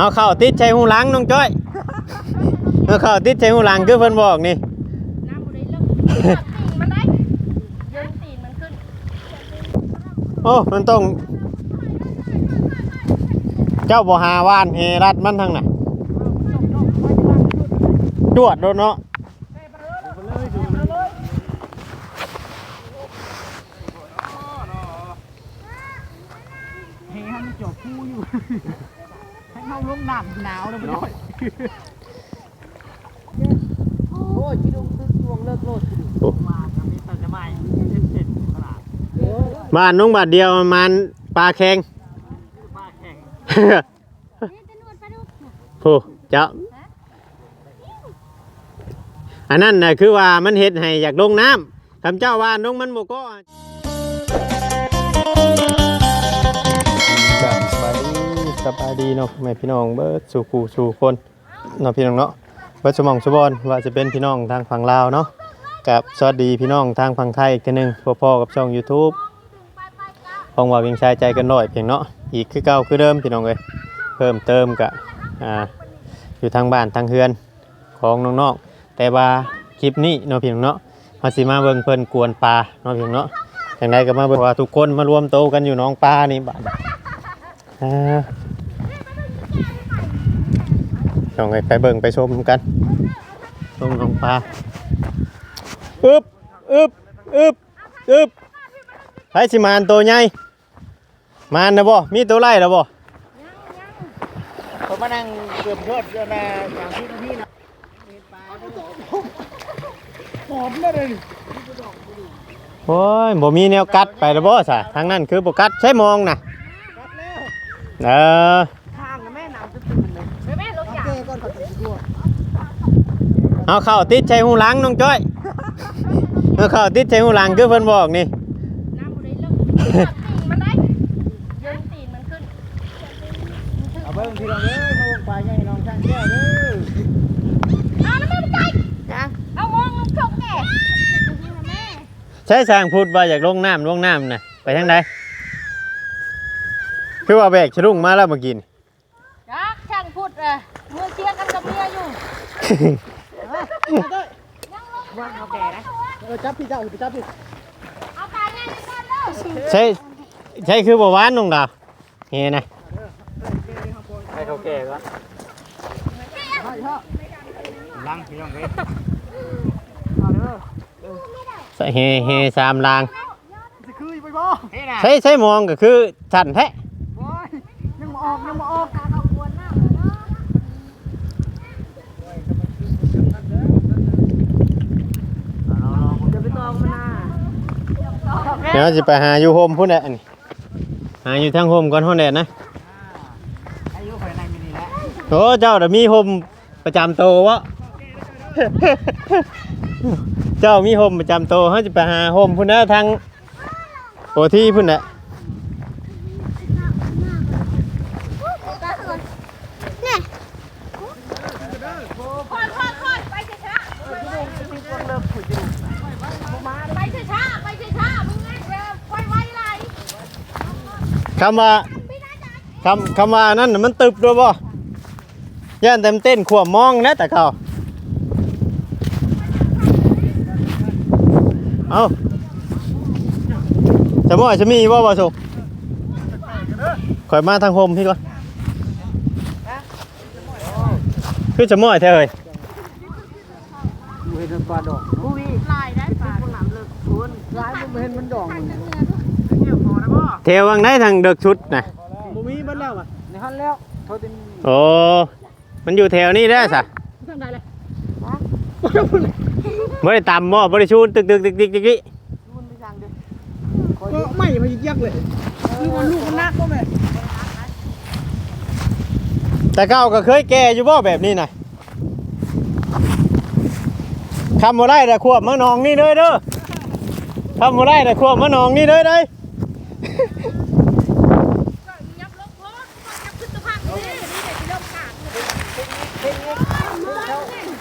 เอาเข้าติดใช้หูหลังน้องจ้อยเอาเข้าติดใช้หูหลังคือเพิ่นบอกนี่น้ำบุได้เลิกตีนมันได้ยืนตีนมันขึ้น โอ้มันต้อง เจ้าบ่หาวานเฮรัดมันทางน่ะจวดโดนเนาะ เฮ้ยให้มันจบคู่อยู่ ให้เข้าลงน้ำหนาวเลยไปด้วย โอ้ยจีดงตึกดวงเลิกโลดสิมาจะมีแต่จะไม่เจ็ดเจ็ดขนาดบ้านน้องบาทเดียวประมาณปลาแข็งป้าแข่งนี่จะนวดปลาดุกโอ้เจ้าอันนั้นน่ะคือว่ามันเฮ็ดให้อยากลงน้ำคำเจ้าว่าลงมันบ่ก็สบายดีสบายดีเนาะแม่พี่น้องเบิดสู่กูสู่คน เนาะพี่น้องเนาะเบิดสมองสบอนว่าจะเป็นพี่น้องทางฝั่งลาวเนาะกับสวัสดีพี่น้องทางฝั่งไทยอีกทีหนึงพ่อๆกับช่อง YouTube ของว่าเวียงชายใจกันหน่อยเพียงเนาะอีกคือเก่าคือเดิมพี่น้องเลยเพิ่มเติมกะอ่าอยู่ทางบ้านทางเฮือนของน้องๆแต่ว่าคลิปนี้เนาะพี่น้องเนาะมาสิมาเบิ่งเพิ่นกวนปลาเนาะพี่น้องเนาะอย่างไรก็มาเบิ่งว่าทุกคนมารวมโตวกันอยู่หน้องปลานี่บ้านอ่า น้องไงไปเบิ่งไปชมกันชมหน้องปลาอึบอึบอึบอึบไผสิมานตัวใหญ่มานนะบ่มีตัวไล่แล้วบ่ผมมานั่งเกือบยอดเดือนละสามสิบนาทีนะหอมเลยโอ้ยบ่มีแนวกัดไปแล้วบ่ซะทางนั้นคือบ่กัดใช้มองน่ะกัดแล้วเออ ข้างกับแม่น้ำจะตื่นเลย ไปแม่รถ โอ จัก เคก่อนก่อนจะตัว เอาเข้าติดใช้หูหลังน้องจ้อยเอาเข้าติดใช้หูหลังคือเพิ่นบอกนี่น้ำบุได้เลิกตีนมันได้ยืนตีนมันขึ้นเอาเบิ้งพี่น้องเอ้ยมาลงไปไงน้องช่างแก้วเด้อเอาแล้วแม่ไปใจเอามองลงชกแก่แม่ใช้สร้างพูดว่าอยากลงน้ำลงน้ำน่ะไปทางใดคือว่าแบกชะลุงมาแล้วเมื่อกี้นี่จักช่างพูดเออเมื่อเชียร์กันกับเมียอยู่ ว่างเอาแก่นะเออจับพี่เจ้าไปจับพี่เอาตายแน่ในบ้านแล้วใช่ใช่คือบ่หวานน้องดาวเฮ้นะให้เขาแก่ก่อนให้เถอะลังพี่น้องเอ้ยเอาเด้อใส่เฮเฮสามลางจะคือไปบ่เฮ้ยนะใช้ใช้มองก็คือสั่นแท้ โอ้ยยังมาออกยังมาออก เอาควนหน้าเลยเนาะ จะไปตองมันนะ เดี๋ยวจะไปหาอยู่โฮมพุ่นแหละนี่หาอยู่ทางโฮมก่อนห้องแดดนะอายุข่อยในมินิแล้วโอ้เจ้าเดี๋ยวมีโฮมประจำตัววะเจ้ามีโฮมประจำตัวเขาจะไปหาโฮมพุ่นนะทางโอที่พุ่นแหละ คอยคอยคอยไปช้าๆไปช้าๆไปช้าๆมึงไงเออไวไวไร คำว่าคำคำว่านั่นน่ะมันตึบด้วยบ่ย่านเต็มเต้นขวบมองนะแต่เขาเอาจะบ่จะมีบ่บ่สุข่อยมาทางโฮมพี่ก่อนคือจะม่อยแท้เอ้ยเห็นปลาดอกผู้วิลายได้ปลาคนน้ำเลิกคุณร้ายมันเห็นมันดอกมัน เกี่ยวคอนะบ่เทวังได้ทางเด็กชุดนะบ่มีมันแล้วอะในหันแล้วโทษทีโอ้มันอยู่แถวนี้ได้อสะทำได้เลยไม่ได้ตำบ่ไม่ได้ชูนตึกตึกตึกตึกตึกตึกมันไม่สั่งเด้อก็ไม่มายิกยักเลยคือมันลูกมันนักบ่แม่แต่เก้าก็เคยแก่อยู่บ่แบบนี้นะคำบ่ได้แต่ควบมะนองนี่เลยเด้อคำบ่ได้แต่ควบมะนองนี่เลยเด้อ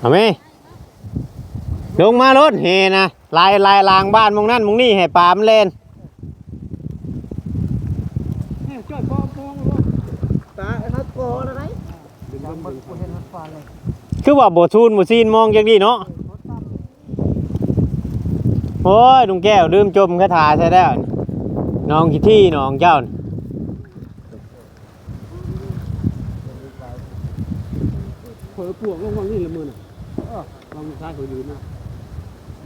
เอาไหมลงมารถเฮนะลายลายลางบ้านมองนั่นมองนี่ให้ปลามันเล่นเนี่ยจอดปองปองบ่ตาเขาโกอะไรดึงมันบ่เห็นมันฟ้าเลยคือว่าบ่ชูนบ่ซีนมองจังดีเนาะโอ้ยลุงแก้วลืมจมคาถาใช่แล้วน้องขี้ที่น้องเจ้านี่เผลอปวกลงวางนี่ละมือน่ะเออวางซ้ายเขายืนนะ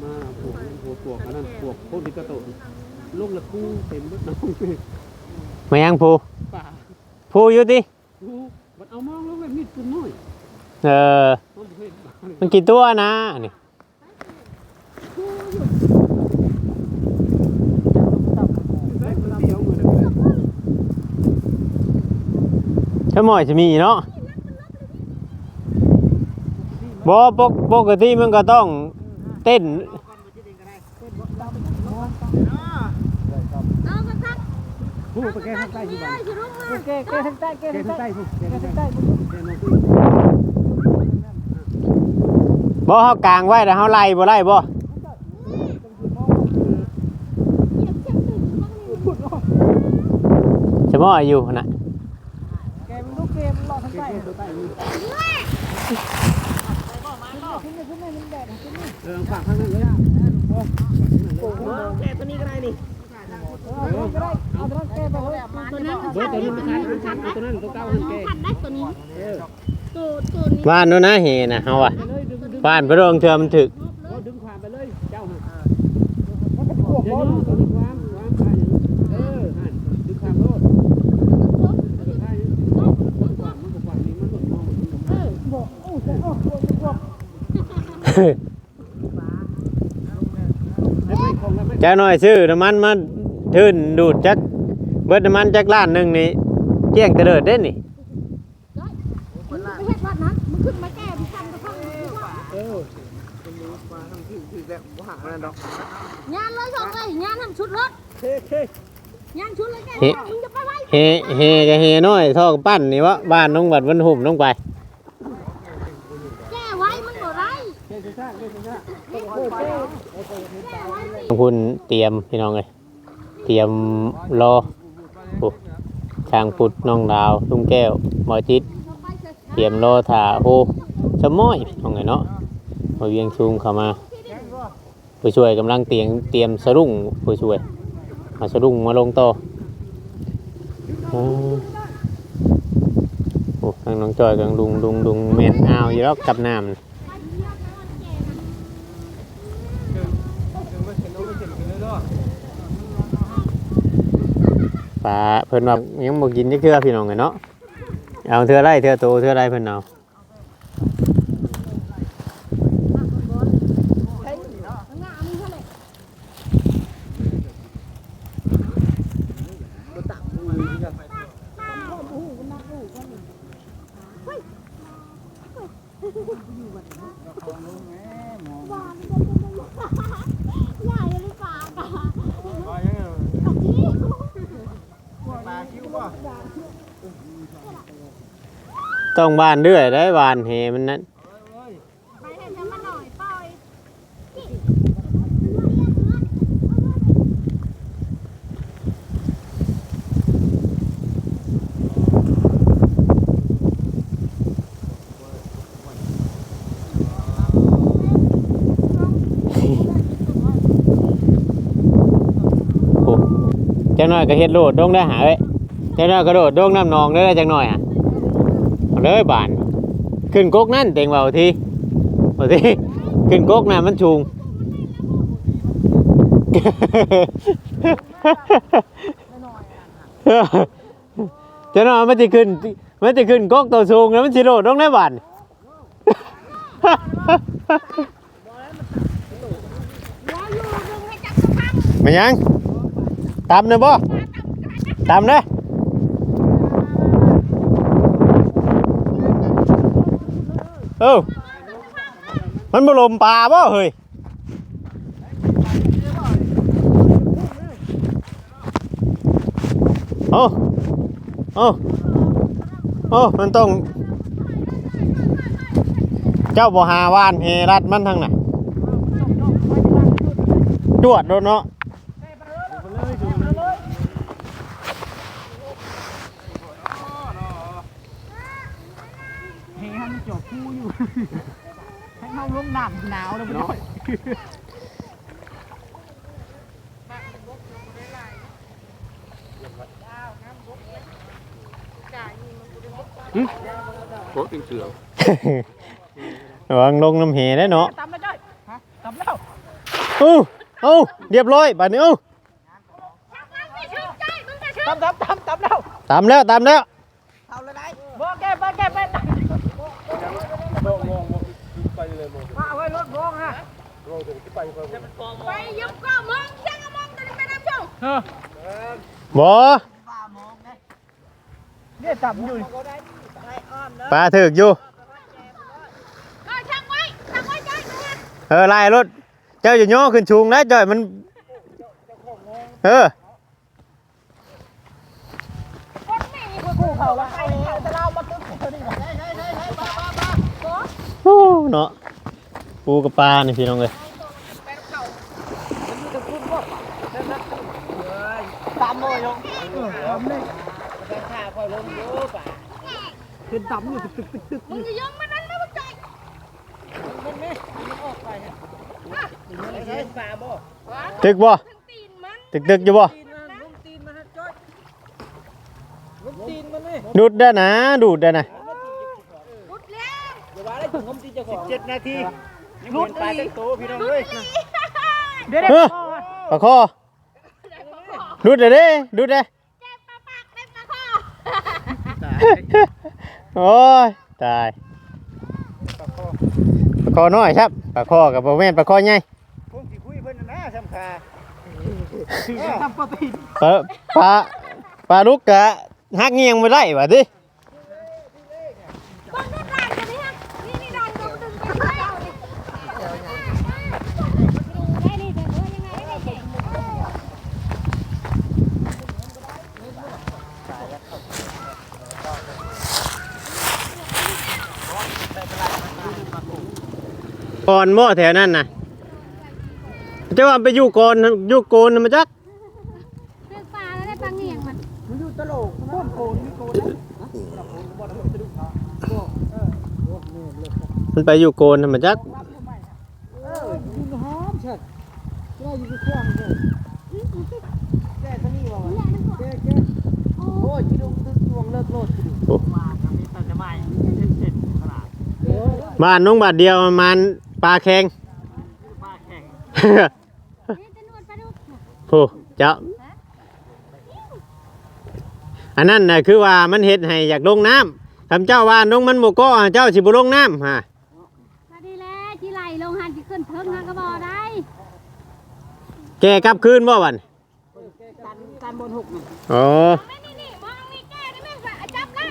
มาปวกหัวปวกอันนั้นปวกโคตรที่กระโตนลงละกูเต็มเบิดน้องมายังผู้ป่าผู้อยู่ติกูมันเอามองแล้วแบบมีดปืนน้อยเออมันบ่เห็นมันกี่ตัวนะนี่ได้คนเดียวมือเดียวถ้าหมอยจะมีเนาะ บ่ปกปกติมันก็ต้องเต้นเอาสักพักผู้ไปแก้ข้างใต้ที่บ้านได้สิลูกมาแก้แก้ข้างใต้แก้ข้างใต้แก้ข้างใต้ผู้แก้น้องผู้บ่เฮากลางไว้แล้วเฮาไล่บ่ไล่บ่เหยียบเข็มตึงบ้างนี่จะมอยอยู่นะแกมันลูกเกมหลอดทางใต้ตัวใต้นี่ เออฝากข้างนั้นเลยแกตัวนี้ก็ได้นี่เอาตัวนั้นแกไปเลยตัวนั้นเบิร์ดตัวนี้นชันมันชันตัวนั้นตัวเก้าหันแกได้ตัวนี้ตัวตัวนี้บ้านโน้นนะเฮน่ะเฮาอะไปเลยดึงดึงบ้านบ่โดนเทอมันถึกดึงความไปเลยเจ้าหันเดี๋ยวนี้ตัวนี้ความความไปเออหันดึงความโลดเออผ่านความมันก็ความนี้มันหลุดมองเออบอกโอ้โหโอ้โหบอกไอ้ไม่คงแล้วไม่ เจ้าน้อยซื้อน้ำมันมาทื่นดูดจักเบิดน้ำมันจักล้านหนึ่งนี่เกี้ยงเตลิดเด้นี่มึงไปเฮ็ดวัดนั้นมึงขึ้นมาแก้มึงทำกระทั่งมึงว่าเออเป็นรู้มาทำที่ที่แบบว่าห่างนั่นดอกงานเลยส่งเลยงานทำชุดรถเท่เท่งานชุดเลยแกมึงจะไปไว้เฮเฮก็เฮน้อยท่อปั้นนี่วะบ้านน้องบัดวันหุ่มน้องไป แก้ไว้มันบ่ไร เท่ซ่าเท่ซ่า แก้ไว้ สิขอบคุณเตรียมพี่น้องเลยเตรียมรอโอ้ช่างปุดน้องดาวลุงแก้วหมอจิต เตรียมรอถ่าโอ้ชะม้อยพี่น้องไงเนาะมาเวียงชุมเข้ามา ผู้ช่วยกำลังเตรียมเตรียมสรุ่งผู้ช่วย มาสรุ่งมาลงต่ออ่าโอ้ทางน้องจอยกับลุงลุงลุงเมนอ้าวอยู่แล้วกับน้ำ ปลาเพิ่นว่ายังบ่กินจักเทื่อพี่น้องไงเนาะเอาเทื่อไรเทื่อโตเทื่อไรเพิ่นเอา ใหญ่หรือเปล่าปลา ต้องบานเรื่อยได้บานเฮมันนั้นไปให้ฉันมาหน่อยปล่อยโอ้จังน้อยก็เฮ็ดโลดดงได้หาเอ้ยจังน้อยก็โดดดงน้ำนองได้จังน้อยอะ เลยบาน ขึ้นกกนั่นเต็งเบาทีเอาทีขึ้นกกน่ะมันชูงจะนอนมันจะขึ้นมันจะขึ้นกกตัวสูงแล้วมันสิโดดลงได้บานหัวอยู่ดึงให้จับกระพังมายังตามเนยบ่ตามเด้อ เอ้ามันบ่ลมปลาบ่เฮ้ยโอ้โอ้โอ้มันต้อง เจ้าบ่หาวานเฮรัดมันทั้งน่ะจวดโดนเนาะ เฮ้ยให้มันจบ คู่อยู่ ให้เมาลงน้ำหนาวแล้วไม่ได้โอ้ติงเสือระวังลงน้ำเหได้เนาะตำแล้วจ้อยฮะตำแล้วอู้เอ้าเรียบร้อยบัดนี้เอ้าไม่ชื่นใจมึงไม่ชื่นตำตำตำตำแล้วตามแล้วตามแล้วเอาเลยได้บ่แก้บ่แก้เป็น มาเอาไว้รถบ่งฮะไปยุบก็มองยังมองแต่ไม่ได้ชมเออบ่เนี่ยตำอยู่ปลาถึกอยู่ก็ช่างไว้ช่างไว้ใจมึงเออไล่รถเจ้าอย่าย่อขึ้นชูงนะจ่อยมันเออคนไม่มีคนคู่เขาว่าไอ้แต่เรามาตึ๊บตัวนี้โอ้เนาะ ปูกับปลานี่พี่น้องเลยตำเลยยงตำเลยข้าคอยลงโยป่ะขึ้นตำอยู่ตึกตึกตึกตึกมึงจะยงมันนั้นนะมึงใจมันไม่มันออกไปเนี่ยมันใช้ปลาบ่ตึกบ่ตึกตึกอยู่บ่ตีนมันลุมตีนมันฮะจ้อยลุมตีนมันนี่ดูดได้นะดูดได้นะรุดแล้วเดี๋ยวว่าได้ถึงงมตีเจ้าขอ17นาที ลุดปลาตั้งโตพี่น้องเอ้ยเดี๋ยวเออปลาคอดูดเลยเด้ดูดเลยแก้ปลาปากได้ปลาคอโอ้ยตายปลาคอน้อยครับปลาคอกับปลาแม่นปลาคอใหญ่พวกที่คุยเพิ่นน่ะนะสำคัญทำโปรตีนปลาปลาปลาลูกกะหักเงียงไปได้บ่ดิ บ้านรถรางกันนี่ฮะนี่นี่รางก็ดึงไปเจ้านี่ได้นี่แต่ว่ายังไงได้เก่ง ก่อนบ่แถวนั้นน่ะเจ้าว่าไปอยู่ก่อนอยู่โกนน่ะมาจักเรื่องปลาแล้วได้ปลาเงียงมันมันอยู่ตลกโคตรโกนมีโกนนะมันไปอยู่โกนน่ะมาจักเออยิงหอมเฉิดก็อยู่ที่เครื่องเลยแก่ตัวนี้ว่าแก่แก่โอ้ยจีดุงตึกดวงเลิกโลดจีดุงโอ้มาทำนี้ตัดจะไม่เสร็จขนาดบ้านน้องบาทเดียวประมาณ ปลาแข็งป้าแข่งนี่จะนวดปลาดุกโอ้เจ้าอันนั้นน่ะคือว่ามันเฮ็ดให้อยากลงน้ำคำเจ้าว่าน้องมันโมก็เจ้าสิบ่ลงน้ำฮะมาดีแล้วที่ไหลลงหันที่ขึ้นเทิงหากระบอกได้แกกลับคืนบ่วันการการบนหกนี่อ๋อไม่นี่นี่มองนี่แก้ได้ไหมว่าจับได้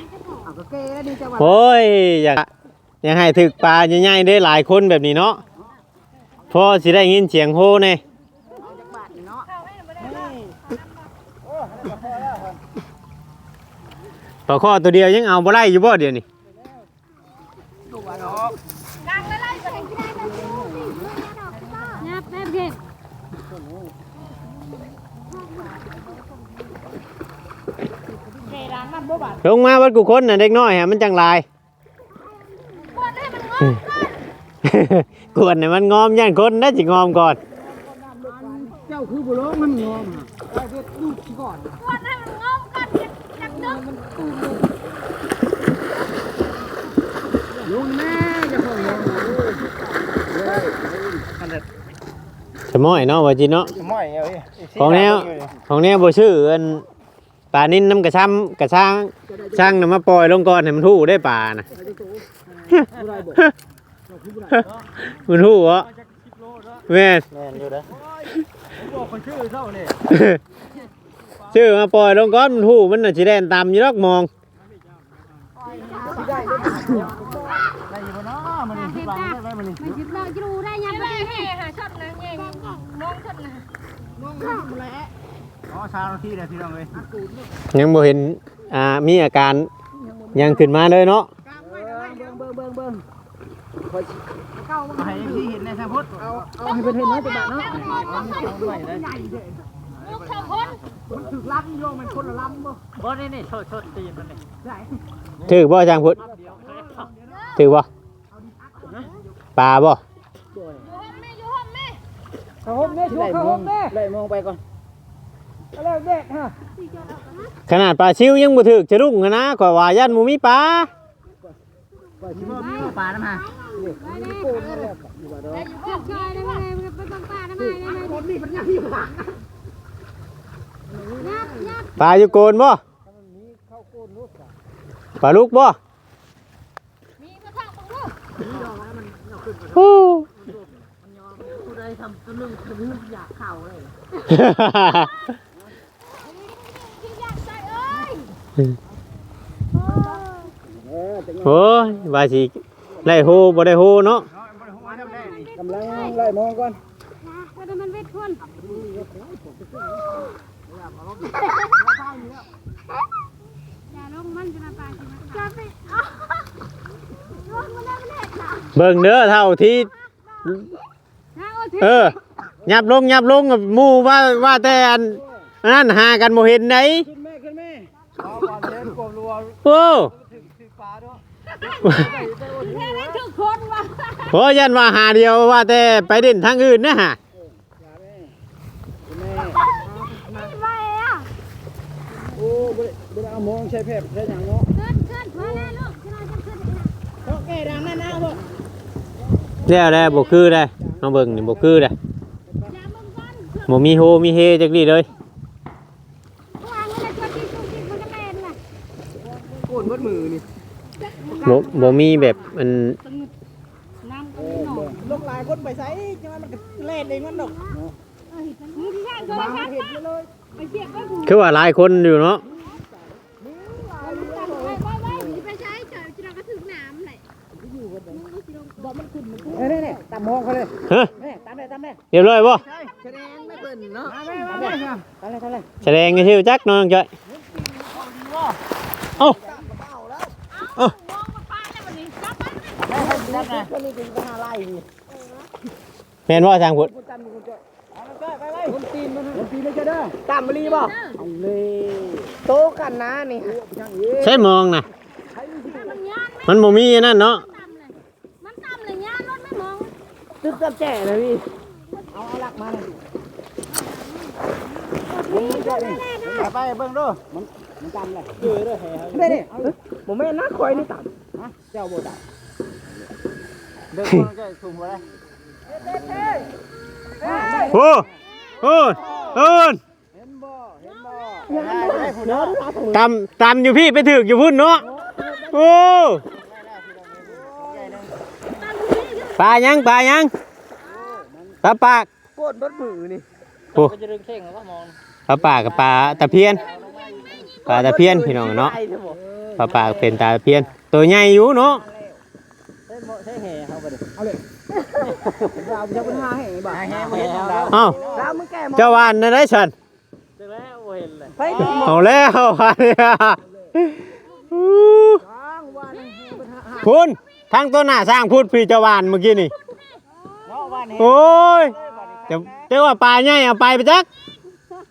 อะก็เก้แล้วดีจังหวะโอ้ยอยากอ ยากให้ถึกปลาใหญ่ๆได้หลายคนแบบนี้เนาะพอสิได้ยินเสียงโฮแน่เนี่เนาะนี่ปลาข้อตัวเดียวยังเอาบ่ได้อยู่บ่เดียวนี้ดูว่าดอกกลางมาว่าดลงมาวัดกูคนน่ะเด็กน้อยฮะมันจังลาย ปวดให้มันงอ กก่อนกวนเนี่ยมันงอมย่านคนน่าจิงอมก่อน เจ้าคือบุร้องมันงอมอะไอ้เด็ดลูกที่ก่อนปวดให้มันงอกก่อนจักดึกลุงแม่จะพองอมสมอยเนาะว่าจิเนาะไม่เอาของแนวของแนวบ่ชื่ออันปลานิ่นน้ำกระช้ำกระช่างช่างน่ะมาปล่อยลงก่อนให้มันทู่ได้ปลาน่ะ ผู้ใดบอกมันทู่เหรอแม่น แม่นอยู่นะบอกคนชื่อเท่านี่ชื่อมาปล่อยลงก่อนมันทู่มันน่ะสิแล่นตามอยู่ดอกมองเที่ได้อยู่บ่เนาะมันนี่ที่บังได้ไหมมันนี่ไม่คิดเราจะดูได้ยังไงหาช็อตนะแง่มองช็อตนะอ๋อชาวนาทีเลยพี่น้องเอ้ยยังบ่เห็นอ่ามีอาการยังขึ้นมาเลยเนาะ เบิ่งเบิ่งเบิ่งเบิ่ง ให้พี่เห็นในทางพุทธเอาเอาให้เพิ่นเห็นเนาะจังหวะเนาะเอาไว้ได้ลูกชาวคนถึกล้ำโยมันคนละล้ำบ่บ่นี่นี่ชดชดตีมันนี่ถือบ่อาจารย์พุทธถือบ่ปลาบ่อยู่ห้องแม่อยู่ห้องแม่เขาวมเลยมองไปก่อนแล้วเด็กฮะขนาดปลาชิวยังบ่ถึกจะรุ่งนะกว่าว่ายันมูมีปลาปล่อยชิมมีปลาน้ำฮะ แต่อยู่ห้อยได้ไหมไปบังป้าได้ไหมได้ไหมคนนี้มันยังอยู่หลังยับยับปลาอยู่โกนบ่ปลาลูกบ่มีกระทะของลูกฮู้ผู้ใดทำตัวนึงคืออยากเข่าเลยโอ้ยว่าสิ ไล่โฮบ่ได้โฮเนาะกำลังไล่มองก่อนว่าแต่มันเวทคนอย่าลงมันจะมาปาใช่ไหมจะไปลงมาได้ไม่ได้ค่ะเบิ่งเด้อเท่าที่ถ้าโอ้ทีเออยับลงยับลงกับหมู่ว่าว่าแต่อันอันนั้นหากันบ่เห็นไหนขึ้นแม่ขึ้นแม่เอาปลาเล่นกลมรัวโอ้ ถึงถึงปลาด้วย แค่ได้ทุกคนว่ะ โหยันว่าหาเดียวว่าแต่ไปเด่นทางอื่นนะฮะแม่ไม่ไหวอะโอ้บ่ได้บ่ได้เอามองใช้แผลใช้หยังเนาะขึ้นขึ้นพอแล้วลูกขึ้นเราจะขึ้นอีกนะเขาแก่ดังนั่นนะบ่แล้วแล้วบ่คือได้มาเบิ่งนี่บ่คือได้อย่ามึงก่อนขึ้นบ่มีโฮมีเฮจักดีเลยวางไว้เลยตัวที่ตุ้งที่มันก็แม่นน่ะโกนบดมือนี่บ่บ่มีแบบมันน้ำก็ไม่หนอน ลงหลายคนไปไสจังว่ามันก็เล่นเองมันดอกเอ้ยมึงที่ข้างตัวข้างป้าไปเทียบก็ถูกคือว่าหลายคนอยู่เนาะไปไปไปไปใช้เจอที่เราก็ถึงน้ำเลยเอ้ยนี่ๆตามมองเขาเลยฮะนี่ตามได้ตามได้เรียบร้อยบ่ใช่แสดงไม่เป็นเนาะตามได้ตามได้ตามได้ตามได้แสดงให้ชื่อจักน้องจ้อยเอ้ามองมาป้าเลยวันนี้จับไปได้ไงคนนี้เป็นปัญหาไล่ดิแม่นบ่ทางพุทธคนจำคนจ่อยเอาไปไปไปคนตีนมันคนตีนเลยจะเด้อตามมาลีบ่เอาเลยโตกันนะนี่ช่างเอ้ยใช่มองน่ะมันย่านมันบ่มีอันนั่นเนาะต่ำเลยมันต่ำเลยย่านรถไม่มองตึกกับแจ่เลยพี่เอาเอาหลักมาเลยไปเบิ่งดูมันมันจำเลยเจอเลยแห่ได้นี่ผมไม่นักคอยนี่ต่ำฮะเจ้าบ่ต่ำเดินมันก็ถุงบ่ได้ โอ้โอ้โอ้นเห็นบ่เห็นบ่ได้ผู้เนาะตำตำอยู่พี่ไปถึกอยู่พุ่นเนาะโอ้ปลายังปลายังปลาปากโกดบดมือนี่โอ้ก็จะดึงเข่งแล้วก็มองปลาปากกับปลาตะเพียนปลาตะเพียนพี่น้องเนาะปลาปากเป็นตาตะเพียน ตัวใหญ่อยู่เนาะใช่บ่ใช่แห่ เขาไปดิเอาเลยดาวจะเป็นหาแห่บ่แห่บ่เห็นดาวเอ้าดาวมึงแก่มเจ้าวานนั่นได้ฉันจังแล้วบ่เห็นเลยไปเอาแล้ววานเนี่ยอู้ทางว่านี่เป็นหาพุ่นทางตัวหน้าสร้างพูดพี่เจ้าวานเมื่อกี้นี่เนาะว่านี่โอ้ยแต่แต่ว่าปลาใหญ่เอาไปไปจัก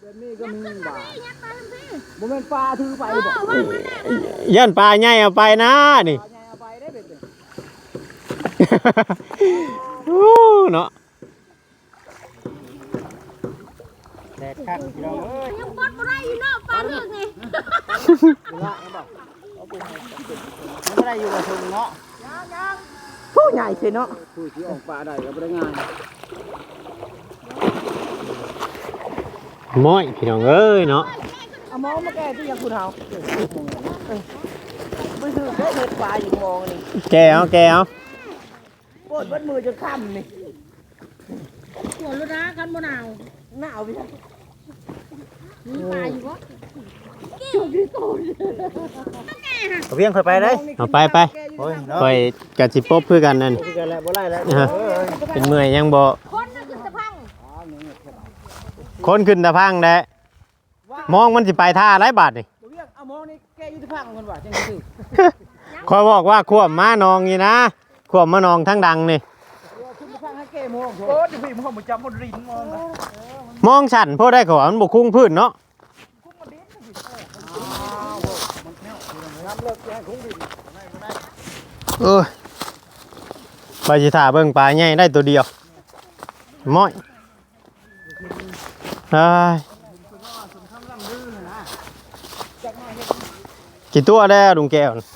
แบบนี้ก็มีบ่าบ่แม่นปลาถือไปบ่ย่านปลาใหญ่เอาไปนะนี่ เนาะแดดคักพี่น้องเอ้ยยังบดบ่ได้อยู่นอกปลาเรื่องไงว่าไงบ่เอาไปให้มันบ่ได้อยู่กับถุงเนาะยังๆผู้ใหญ่สิเนาะผู้ที่ออกปลาได้ก็บ่ได้งานม้อยพี่น้องเอ้ยเนาะเอามองมาแก้ที่ยังคุณเฮาไม่ถือได้เห็ดปลาอยู่มองนี่แกเอาแกเอา ปวดวัดมือจนค่ำนี่หัวรุนะกันบ่หนาวหนาวพี่มีปลาอยู่วะจุดที่ตูนแก่เอาเพียงค่อยไปเลยเอาไปไปโอ้ยเนาะคอยกะสิปบคือกันนั่นคือกันแล้วบ่ไล่แล้วฮะเป็นเมื่อยยังบ่คนนึงคือสะพังคนขึ้นตะพังแด้มองมันสิไปท่าหลายบาทนี่เพียงเอามองนี่แกอยู่ที่พังกันว่าจังซื่อคอยบอกว่าขวบมานองนี่นะ ขวบมานองทั้งดังนี่คุณที่พังให้แกมองโอ้ดิพี่มันบ่จำบ่รินมองนะมองฉันพวกได้ขอมันบกคุ้งพื้นเนาะเออไปสิถ่าเบิ่งปลาใหญ่ได้ตัวเดียวม้อยเอ้ยกี่ตัวได้ลุงแก้วน่ะ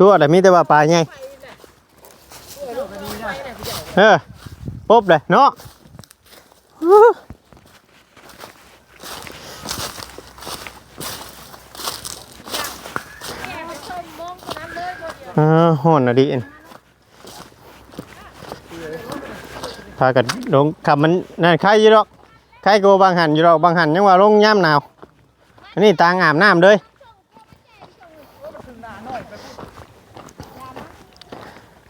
ตัวแต่มีแต่ว่าปลาใหญ่ เออปุ๊บเลยเนาะอ่าห่อนอะดิพากันลงขับมันนั่นใครอยู่ดอกใครโกบางหันอยู่ดอกบางหันยังว่าลงย่ำหนาวอันนี้ตางอาบน้ำเลย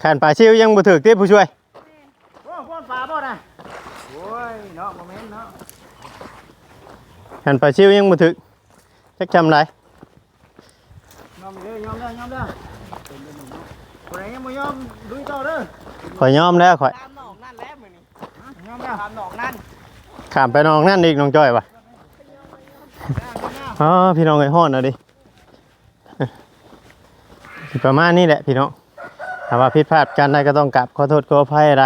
ขันป่าชิวยังบ่ถึกที่ผู้ช่วย โอ้ป้อนปลาบ่น่ะโอ้ยเนาะบ่แม่นเนาะ ขันป่าชิวยังบ่ถึกจักจำไรยอมเด้อยอมเด้อยอมเด้อคนไหนยังบ่ยอมลุยต่อเด้อข่อยยอมแล้วข่อยตามหนองนั่นแล้วมื้อนี้ยอมเด้อตามหนองนั่นขามไปน้องนั่นอีกน้องจ้อยปะอ๋อพี่น้องไอ้ห้อนอะดิสิประมาณนี้แหละพี่น้องถ้าว่าผิดพลาดกันได้ก็ต้องกลับขอโทษขออภัยอะไร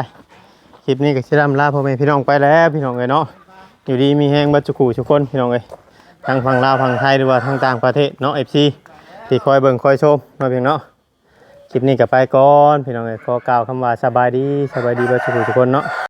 คลิปนี้ก็ชิดำลาพ่อแม่พี่น้องไปแล้วพี่น้องเอ้ยเนาะ อยู่ดีมีแห้งบัจจุกูทุกคนพี่น้องเอ้ยทางฝั่งลาวฝั่งไทยหรือว่าทางต่างประเทศเนาะเอฟซีที่คอยเบิ่งคอยชมเนาะเพียงเนาะคลิปนี้กับไปก่อนพี่น้องเอ้ยขอกล่าวคำว่าสบายดีสบายดีบัจจุกูทุกคนเนาะ